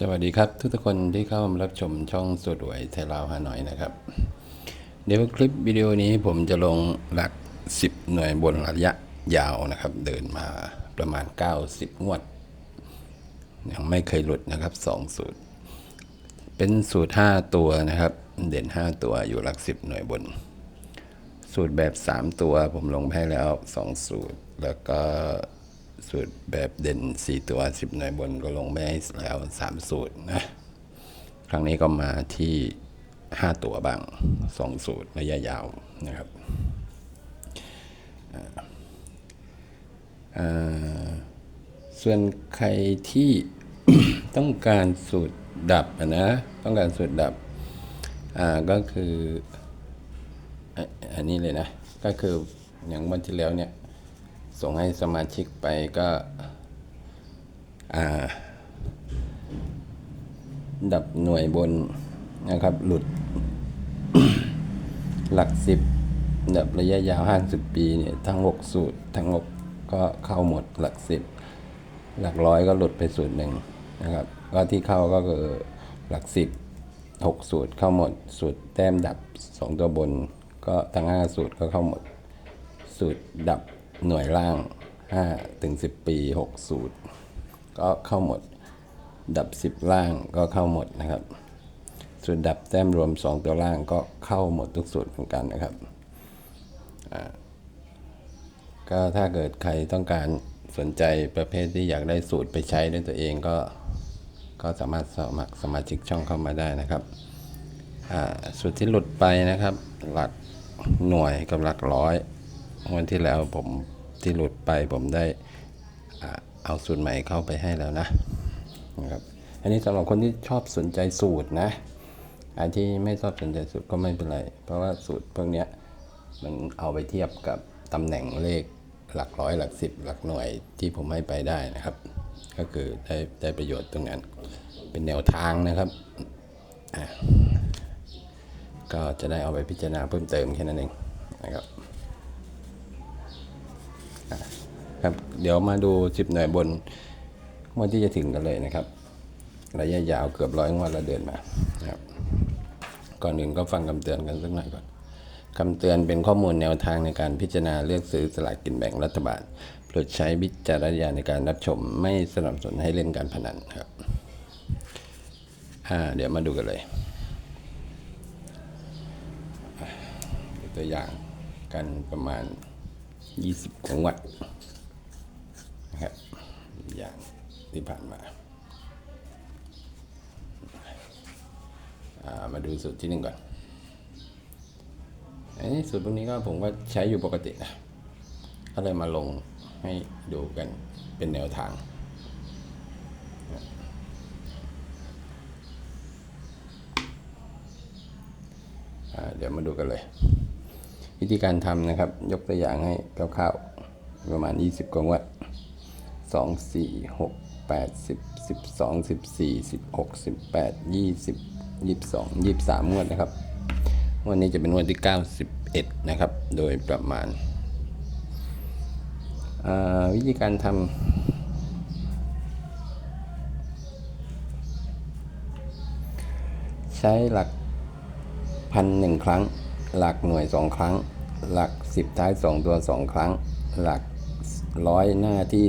สวัสดีครับ ทุกๆคนที่เข้ามารับชมช่องสดหวยไทยลาวฮานอยนะครับ เดี๋ยวคลิปวิดีโอนี้ผมจะลงหลัก 10 หน่วยบนระยะยาวนะครับ เดินมาประมาณ 90 งวด ยังไม่เคยหลุดนะครับ 2 สูตร เป็นสูตร 5 ตัวนะครับ เด่น 5 ตัวอยู่หลัก 10 หน่วยบน สูตรแบบ 3 ตัวผมลงให้แล้ว 2 สูตร แล้วก็ สูตรแบบเด่น 4 ตัว 10หน่วยบนก็ลงไปให้แล้ว 3 สูตรนะ ครั้งนี้ก็มาที่ 5 ตัวบ้าง 2 สูตรระยะยาวนะครับอ่าอ่าส่วนใครที่ต้องการสูตรดับนะ ต้องการสูตรดับอ่าก็คืออันนี้เลยนะ ก็คืออย่างวันที่แล้วเนี่ย ส่งให้สมาชิกไปก็ดับหน่วยบนนะครับ หลุด หลักสิบดับระยะยาวห้าสิบปีเนี่ยทั้งหกสูตร ทั้งหกก็เข้าหมดหลักสิบหลักร้อยก็หลุดไปสูตรหนึ่งนะครับ ก็ที่เข้าก็คือหลักสิบหกสูตรเข้าหมด สูตรแต้มดับสองตัวบน ก็ทั้งห้าสูตรก็เข้าหมด สูตรดับ หน่วยล่าง5ถึง10 ปี 6 สูตร ก็เข้าหมด ดับ 10 ล่างก็เข้าหมดนะครับสูตรดับแต้มรวม 2 ตัวล่างก็เข้าหมดทุกสูตรเหมือนกันนะครับ ก็ถ้าเกิดใครต้องการสนใจประเภทที่อยากได้สูตรไปใช้ด้วยตัวเองก็ก็สามารถสมัครสมาชิกช่องเข้ามาได้นะครับสูตรที่หลุดไปนะครับ หลักหน่วยกับหลักร้อย วันที่แล้วผมที่หลุดไปผมได้เอาสูตรใหม่เข้าไปให้แล้วนะนะครับอันนี้สำหรับคนที่ชอบสนใจสูตรนะอันที่ไม่ชอบสนใจสูตรก็ไม่เป็นไร เพราะว่าสูตรพวกนี้มันเอาไปเทียบกับตำแหน่งเลขหลักร้อยหลักสิบหลักหน่วยที่ผมให้ไปได้นะครับ ก็คือได้ได้ประโยชน์ตรงนั้น เป็นแนวทางนะครับ ก็จะได้เอาไปพิจารณาเพิ่มเติมแค่นั้นเองนะครับ ครับเดี๋ยวมาดูสิบหน่วยบนงวดที่จะถึงกันเลยนะครับระยะยาวเกือบร้อยงวดเราเดินมาครับก่อนอื่นก็ฟังคำเตือนกันสักหน่อยก่อนคำเตือนเป็นข้อมูลแนวทางในการพิจารณาเลือกซื้อสลากกินแบ่งรัฐบาลโปรดใช้วิจารณญาณในการรับชมไม่สนับสนุนให้เล่นการพนันครับอ่าเดี๋ยวมาดูกันเลยตัวอย่างกันประมาณ 20กว่าวัดนะครับอย่างที่ผ่านมาามาดูสูตรที่หนึ่งก่อนอันนี้สูตรพวกนี้ก็ผมก็ใช้อยู่ปกตินะก็เลยมาลงให้ดูกันเป็นแนวทางเดี๋ยวมาดูกันเลย วิธีการทำนะครับ ยกตัวอย่างให้คร่าวๆประมาณ 20กว่างวด2 4 6 8 10 12 14 16 18 20 22 23งวดนะครับงวันนี้จะเป็นงวันที่ 91 นะครับ โดยประมาณาวิธีการทำใช้หลักพันหนึ่งครั้ง หลักหน่วยสองครั้ง หลักสิบท้ายสองตัวสองครั้ง หลักร้อยหน้าที่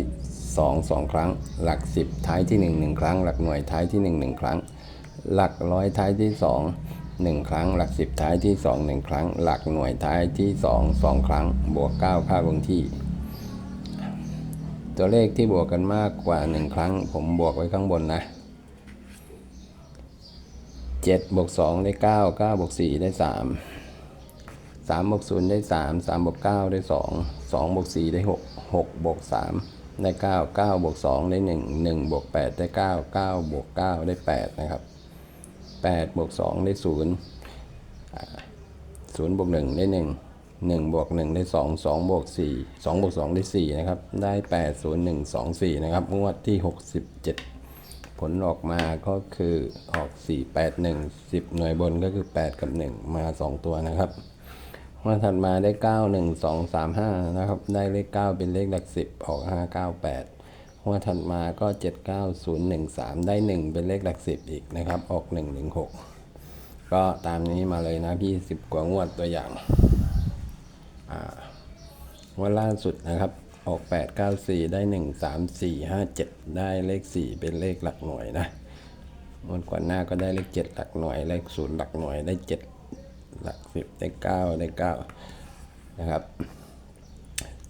สองสองครั้ง หลักสิบท้ายที่หนึ่งหนึ่งครั้ง หลักหน่วยท้ายที่หนึ่งหนึ่งครั้ง หลักร้อยท้ายที่สองหนึ่งครั้ง หลักสิบท้ายที่สองหนึ่งครั้ง หลักหน่วยท้ายที่สองสองครั้ง บวกเก้าค่าคงที่ ตัวเลขที่บวกกันมากกว่าหนึ่งครั้ง ผมบวกไว้ข้างบนนะเจ็ดบวกสองได้เก้าเก้าบวกสี่ได้สาม สามบวกศูนย์ได้สามสามบวกเก้าได้สองสองบวกสี่ได้หกหกบวกสามได้เก้าเก้าบวกสองได้หนึ่งหนึ่งบวกแปดได้เก้าเก้าบวกเก้าได้แปดนะครับแปดบวกสองได้ศูนย์ศูนย์บวกหนึ่งได้หนึ่งหนึ่งบวกหนึ่งได้สองสองบวกสี่สองบวกสองได้สี่นะครับ ได้แปดศูนย์หนึ่งสองสี่นะครับงวดที่หกสิบเจ็ดผลออกมาก็คือออก4 8 1 10หนึ่งสิบหน่วยบนก็คือ8กับ1มา2ตัวนะครับ วันถัดมาได้ 9 1 2 3 5 นะครับ ได้เลข 9 เป็นเลขหลัก 10 ออก 5 9 8หัวถัดมาก็ 79013 ได้ 1 เป็นเลขหลักสิบอีกนะครับ ออก 116 ก็ตามนี้มาเลยนะพี่สิบกว่างวดตัวอย่างวันล่าสุดนะครับ ออก 8 9 4 ได้ 1 3 4 5 7 ได้เลข 4 เป็นเลขหลักหน่วยนะวันก่อนหน้าก็ได้เลข 7 หลักหน่วย เลขศูนย์หลักหน่วยได้ 7 หลัก10ได้9ได้9นะครับ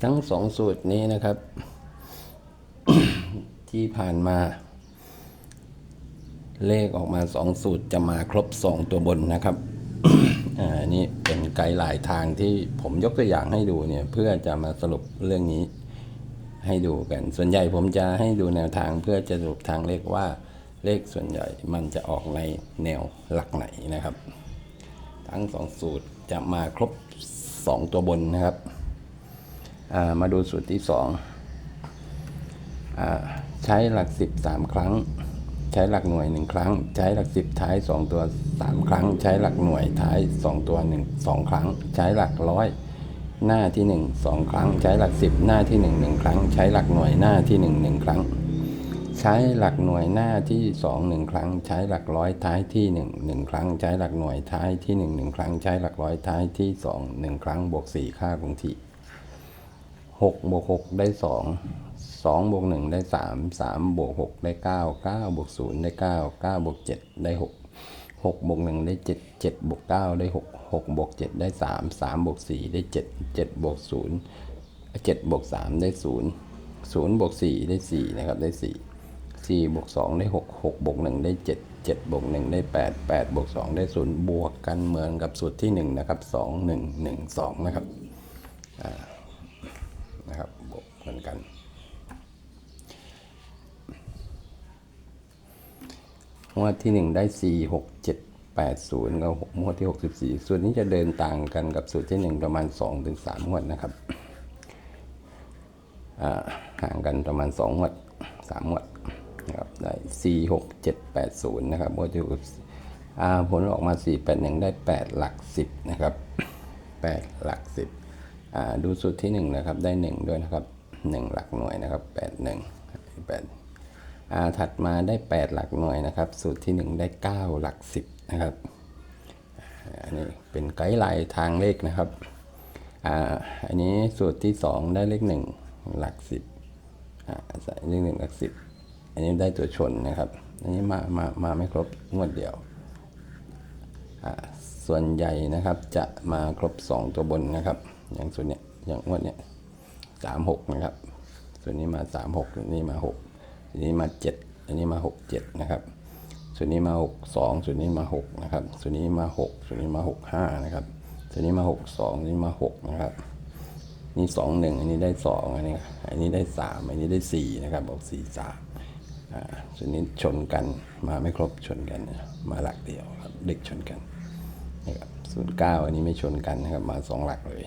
ทั้ง2สูตรนี้นะครับ ที่ผ่านมา เลขออกมา2สูตรจะมาครบ2ตัวบนนะครับอ่านี่เป็นไกด์ไลน์ทางที่ผมยกตัวอย่างให้ดูเนี่ยเพื่อจะมาสรุปเรื่องนี้ให้ดูกัน ส่วนใหญ่ผมจะให้ดูแนวทางเพื่อจะสรุปทางเลขว่าเลขส่วนใหญ่มันจะออกในแนวหลักไหนนะครับ ทั้งสองสูตรจะมาครบ 2 ตัวบนนะครับามาดูสูตรที่2อใช้หลัก 10 3 ครั้ง ใช้หลักหน่วย 1 ครั้ง ใช้หลัก 10 ท้าย 2 ตัว 3 ครั้ง ใช้หลักหน่วยท้าย 2 ตัว 1 2 ครั้ง ใช้หลักร้อยหน้าที่ 1 2 ครั้ง ใช้หลัก 10 หน้าที่ 1 1 ครั้ง ใช้หลักหน่วยหน้าที่ 1 1 ครั้ง ช้หลักหน่วยหน้าที่สองหนึ่งครั้ง ใช้หลักร้อยท้ายที่หนึ่งหนึ่งครั้ง ใช้หลักหน่วยท้ายที่หนึ่งหนึ่งครั้ง ใช้หลักร้อยท้ายที่สองหนึ่งครั้ง บวกสี่ค่าคงที่หกบวกหกได้สองสองบวกหนึ่งได้สามสามบวกหกได้เก้าเก้าบวกศูนย์ได้เก้าเก้าบวกเจ็ดได้หกหกบวกหนึ่งได้เจ็ดเจ็ดบวกเก้าได้หกหกบวกเจ็ดได้สามสามบวกสี่ได้เจ็ดเจ็ดบวกศูนย์เจ็ดบวกสามได้ศูนย์ศูนย์บวกสี่ได้สี่นะครับได้สี่ 4บวก2ได้6 6บวก1ได้ 7 7บวก1ได้ 8 8บวก2ได้0บวกกันเหมือนกับสูตรที่1นะครับ2 1 1 2นะครับนะครับบวกเหมือนกันงวดที่ 1 ได้ 4 6 7 8 0กับงวดที่ 64 ส่วนนี้จะเดินต่างกันกับสูตรที่ 1 ประมาณ 2-3งวดนะครับห่างกันประมาณ2งวด3งวด ได้ 4 6 7 8 0 นะครับงวดที่64อ่าผลออกมา 4 8 1 ได้ 8 หลัก 10 นะครับ 8 หลัก 10 ดูสูตรที่ 1 นะครับ ได้ 1 ด้วยนะครับ 1 หลักหน่วยนะครับ 8 1 8อ่าถัดมาได้ 8 หลักหน่วยนะครับ สูตรที่ 1 ได้ 9 หลัก 10 นะครับอันนี้เป็นไกด์ไลน์ทางเลขนะครับอ่าอันนี้สูตรที่ 2 ได้เลข 1 หลัก 10อ่าใส่เลข1หลัก10 อันนี้ได้ตัวชนนะครับ อันนี้มามามาไม่ครบงวดเดียวอ่าส่วนใหญ่นะครับจะมาครบ 2 ตัวบนนะครับ อย่างส่วนเนี้ยอย่างงวดเนี้ยสามหกนะครับ ส่วนนี้มาสามหกส่วนนี้มาหกส่วนนี้มาเจ็ดอันนี้มาหกเจ็ดนะครับ ส่วนนี้มาหกสองส่วนนี้มาหกนะครับ ส่วนนี้มาหกส่วนนี้มาหกห้านะครับส่วนนี้มาหกสองนี่มาหกนะครับนี่สองหนึ่งอันนี้ได้สองอันนี้อันนี้ได้สามอันนี้ได้สี่นะครับบอกสี่สาม อ่าส่วนนี้ชนกันมาไม่ครบชนกัน มาหลักเดียวครับเด็กชนกันนะครับศูนย์เก้าอันนี้ไม่ชนกันนะครับมาสองหลักเลย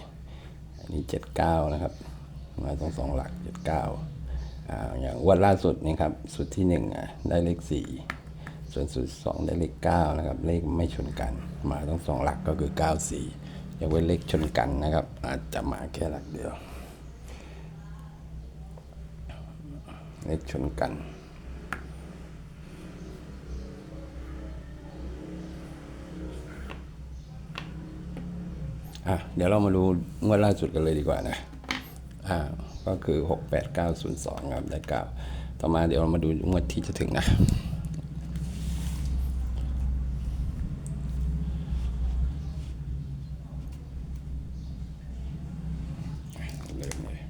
อันนี้เจ็ดเก้านะครับมาสองสองหลักเจ็ดเก้าอ่าอย่างวันล่าสุดนี่ครับสุดที่หนึ่งอะได้เลขสี่ส่วนสุดสองได้เลขเก้านะครับเลขไม่ชนกัน มาต้องสองหลักก็คือเก้าสี่ยกเว้นเลขชนกันนะครับ อาจจะมาแค่หลักเดียว เลขชนกัน อะเดี๋ยวเรามาดูงวดล่าสุดกันเลยดีกว่านะอ่าก็คือ 6 8 9 0 2ครับได้9ต่อมาเดี๋ยวเรามาดูงวดที่จะถึงนะ เริ่มเลย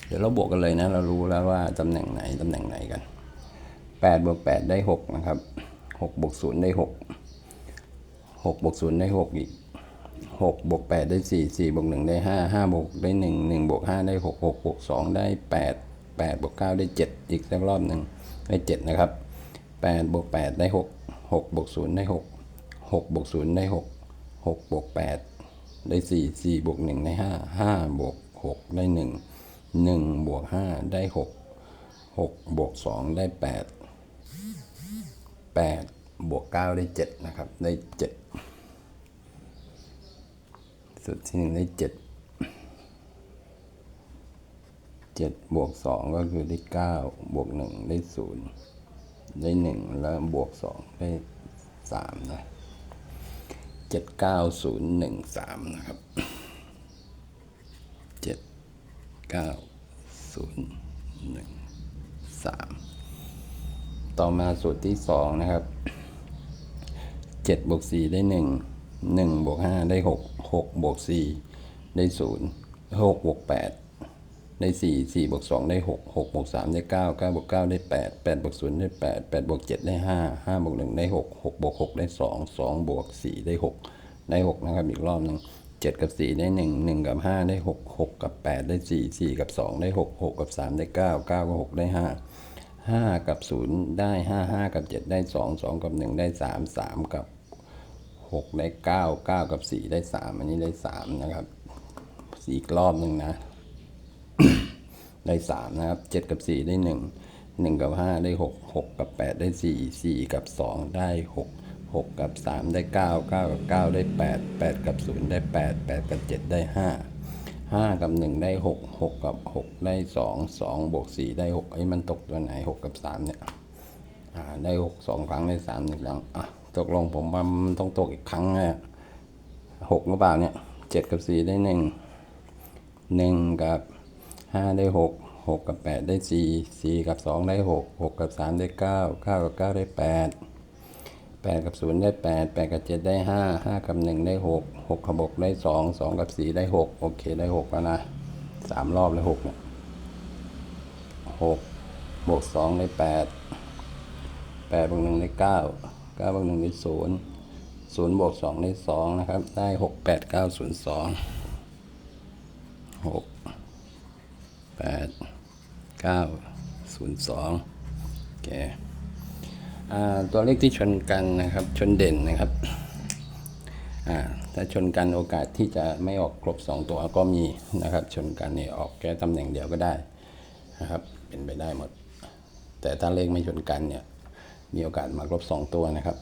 เดี๋ยวเราบวกกันเลยนะ เรารู้แล้วว่าตำแหน่งไหนตำแหน่งไหนกัน8บวก8ได้ 6 นะครับ6บวก0ได้ 6 6บวก0ได้ 6 อีก6บวก8ได้ 4 4บวก1ได้ 5 5บวกได้ 1 1บวก5ได้ 6 6บวก2ได้ 8 8บวก9ได้ 7 อีกสักรอบหนึ่งได้ 7 นะครับ8บวก8ได้ 6 6บวก0ได้ 6 6บวก0ได้ 6 6บวก8ได้ 4 4บวก1ได้ 5 5บวก6ได้ 1 1บวก5ได้ 6 6บวก2ได้ 8 8บวก9ได้ 7 นะครับ ได้ 7สูตรที่หนึ่งได้เจ็ดเจ็ดบวกสองก็คือได้เก้าบวกหนึ่งได้ศูนย์ได้หนึ่งแล้วบวกสองได้สามนะเจ็ดเก้าศูนย์หนึ่งสามนะครับ ก้าศูนย์หนึ่งสามต่อมาสูตรที่สองนะครับเจ็ดบวกสี่ได้หนึ่งหนึ่งบวกห้าได้หกหกบวกสี่ได้ศูนย์หกบวกแปดได้สี่สี่บวกสองได้หกหกบวกสามได้เก้าเก้าบวกเก้าได้แปดแปดบวกศูนย์ได้แปดแปดบวกเจ็ดได้ห้าห้าบวกหนึ่งได้หกหกบวกหกได้สองสองบวกสี่ได้หกได้หกนะครับอีกรอบหนึ่ง เจ็ดกับสี่ได้หนึ่งหนึ่งกับห้าได้หกหกกับแปดได้สี่สี่กับสองได้หกหกกับสามได้เก้าเก้ากับหกได้ห้าห้ากับศูนย์ได้ห้าห้ากับเจ็ดได้สองสองกับหนึ่งได้สามสามกับหกได้เก้าเก้ากับสี่ได้สามอันนี้ได้สามนะครับอีกรอบหนึ่งนะ ได้สามนะครับเจ็ดกับสี่ได้หนึ่งหนึ่งกับห้าได้หกหกกับแปดได้สี่สี่กับสองได้ห กหกกับสามได้เก้าเก้ากับเก้าได้แปดแปดกับศูนย์ได้แปดแปดกับเจ็ดได้ห้าห้ากับหนึ่งได้หกหกกับหกได้สองสองบวกสี่ได้หกไอ้มันตกตัวไหนหกกับสามเนี่ยได้หกสองครั้งได้สามหนึ่งครั้งอะตกลงผมว่ามันต้องตกอีกครั้งเนี่ยหกหรือเปล่าเนี่ยเจ็ดกับสี่ได้หนึ่งหนึ่งกับห้าได้หกหกกับแปดได้สี่สี่กับสองได้หกหกกับสามได้เก้าเก้ากับเก้าได้แปด แปดกับศูนย์ได้แปดแปดกับเจ็ดได้ห้าห้ากับหนึ่งได้หกหกกับหกได้สองสองกับสี่ได้หกโอเคได้หกแล้วนะสามรอบเลยหกเนี่ยหกบวกสองได้แปดแปดบวกหนึ่งได้เก้าเก้าบวกหนึ่งได้ศูนย์ศูนย์บวกสองได้สองนะครับ ได้หกแปดเก้าศูนย์สองหกแปดเก้าศูนย์สองโอเค ตัวเลขที่ชนกันนะครับ ชนเด่นนะครับถ้าชนกันโอกาสที่จะไม่ออกครบ 2 ตัวก็มีนะครับ ชนกันเนี่ยออกแค่ตำแหน่งเดียวก็ได้นะครับ เป็นไปได้หมด แต่ถ้าเลขไม่ชนกันเนี่ยมีโอกาสมาครบ 2 ตัวนะครับ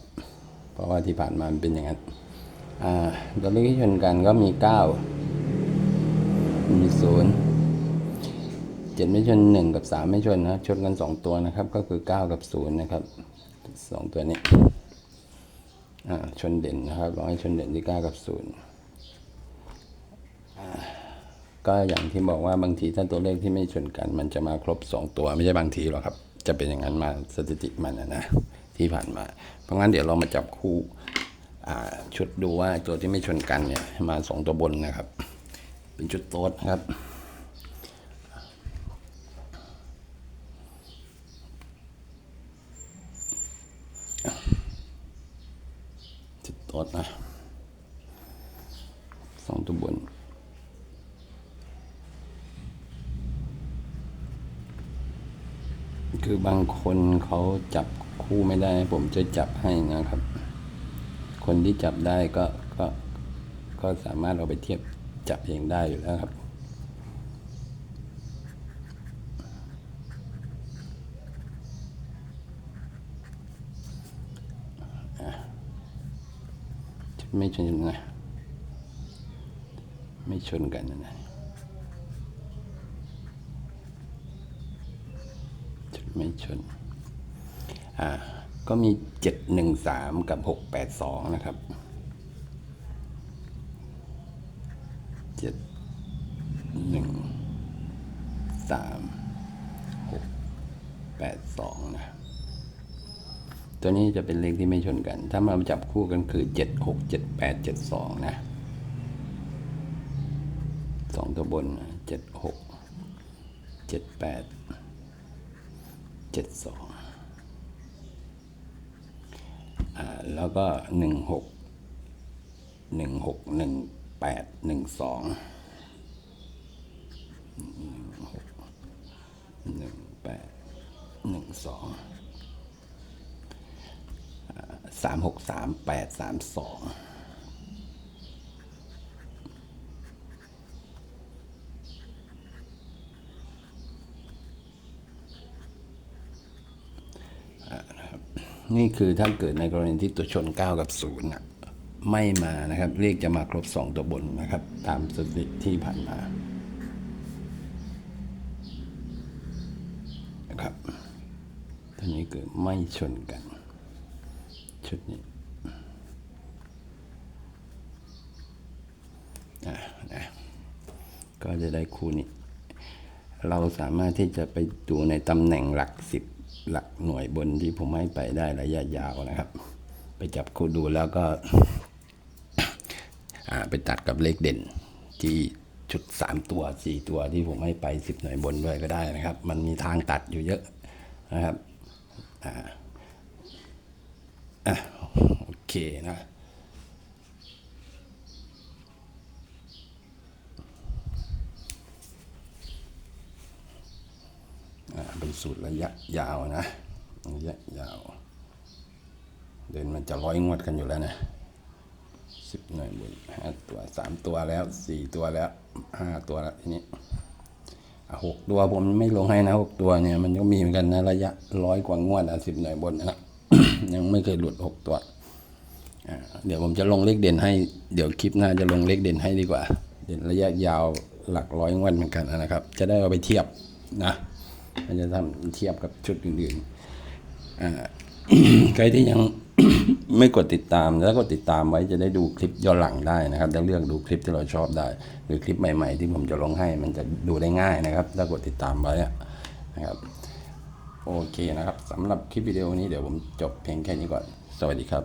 เพราะว่าที่ผ่านมามันเป็นอย่างนั้นตัวเลขที่ชนกันก็มี 9 มีศูนย์เจ็ดไม่ชนหนึ่งกับสามไม่ชนนะชนกันสองตัวนะครับ ก็คือเก้ากับศูนย์นะครับ สองตัวนี้ อ่า ชนเด่นนะครับลองให้ชนเด่นที่เก้ากับศูนย์ก็อย่างที่บอกว่าบางทีถ้าตัวเลขที่ไม่ชนกัน มันจะมาครบสองตัวไม่ใช่บางทีหรอกครับ จะเป็นอย่างนั้นมาสถิติมันนะนะที่ผ่านมา เพราะงั้นเดี๋ยวเรามาจับคู่ชุดดูว่าตัวที่ไม่ชนกันเนี่ยมาสองตัวบนนะครับ เป็นชุดโต๊ดนะครับ ต๊ดนะสองตัวบนคือบางคนเขาจับคู่ไม่ได้ ผมจะจับให้นะครับ คนที่จับได้ก็ก็ก็สามารถเอาไปเทียบจับเองได้อยู่แล้วครับ ไม่ชนกันไม่ชนกันนะ ไม่ชนอ่า ก็มีเจ็ดหนึ่งสามกับหกแปดสองนะครับเจ็ดหนึ่งสามหกแปดสองนะ ตัวนี้จะเป็นเลขที่ไม่ชนกัน ถ้ามาจับคู่กันคือเจ็ดหกเจ็ดแปดเจ็ดสองนะสองตัวบนเจ็ดหกเจ็ดแปดเจ็ดสองอ่าแล้วก็หนึ่งหกหนึ่งหกหนึ่งแปดหนึ่ง สามหกสามแปดสามสองนี่คือถ้าเกิดในกรณีที่ตัวชน 9 กับ0น่ะไม่มานะครับเลขจะมาครบสองตัวบนนะครับ ตามสถิติที่ผ่านมานะครับตัวนี้คือไม่ชนกัน ชุดนี้อะนะก็จะได้คู่นี้ เราสามารถที่จะไปดูในตำแหน่งหลักสิบหลักหน่วยบนที่ผมให้ไปได้ระยะยาวนะครับ ไปจับคู่ดูแล้วก็อ่าไปตัดกับเลขเด่นที่ชุดสามตัวสี่ตัวที่ผมให้ไปสิบหน่วยบนด้วยก็ได้นะครับ มันมีทางตัดอยู่เยอะนะครับอ่า อะโอเคนะเป็นสูตรระยะยาวนะระยะยาว เดินมันจะร้อยงวดกันอยู่แล้วนะสิบหน่วยบนห้าตัวสามตัวแล้วสี่ตัวแล้วห้าตัวแล้วทีนี้หกตัวผมไม่ลงให้นะหกตัวเนี่ยมันก็มีเหมือนกันนะระยะร้อยกว่างวดอะสิบหน่วยบนนะ ยังไม่เคยหลุดหกตัว เดี๋ยวผมจะลงเลขเด่นให้ เดี๋ยวคลิปหน้าจะลงเลขเด่นให้ดีกว่า เด่นระยะยาวหลักร้อยงวดเหมือนกันนะครับ จะได้เอาไปเทียบนะมันจะทำเทียบกับชุดอื่นๆใครที่ยังไม่กดติดตามแล้วก็ติดตามไว้จะได้ดูคลิปย้อนหลังได้นะครับจะเลือกดูคลิปที่เราชอบได้ หรือคลิปใหม่ ๆ ที่ผมจะลงให้มันจะดูได้ง่ายนะครับ ถ้ากดติดตามไว้นะครับ โอเคนะครับสำหรับคลิปวิดีโอนี้เดี๋ยวผมจบเพียงแค่นี้ก่อน สวัสดีครับ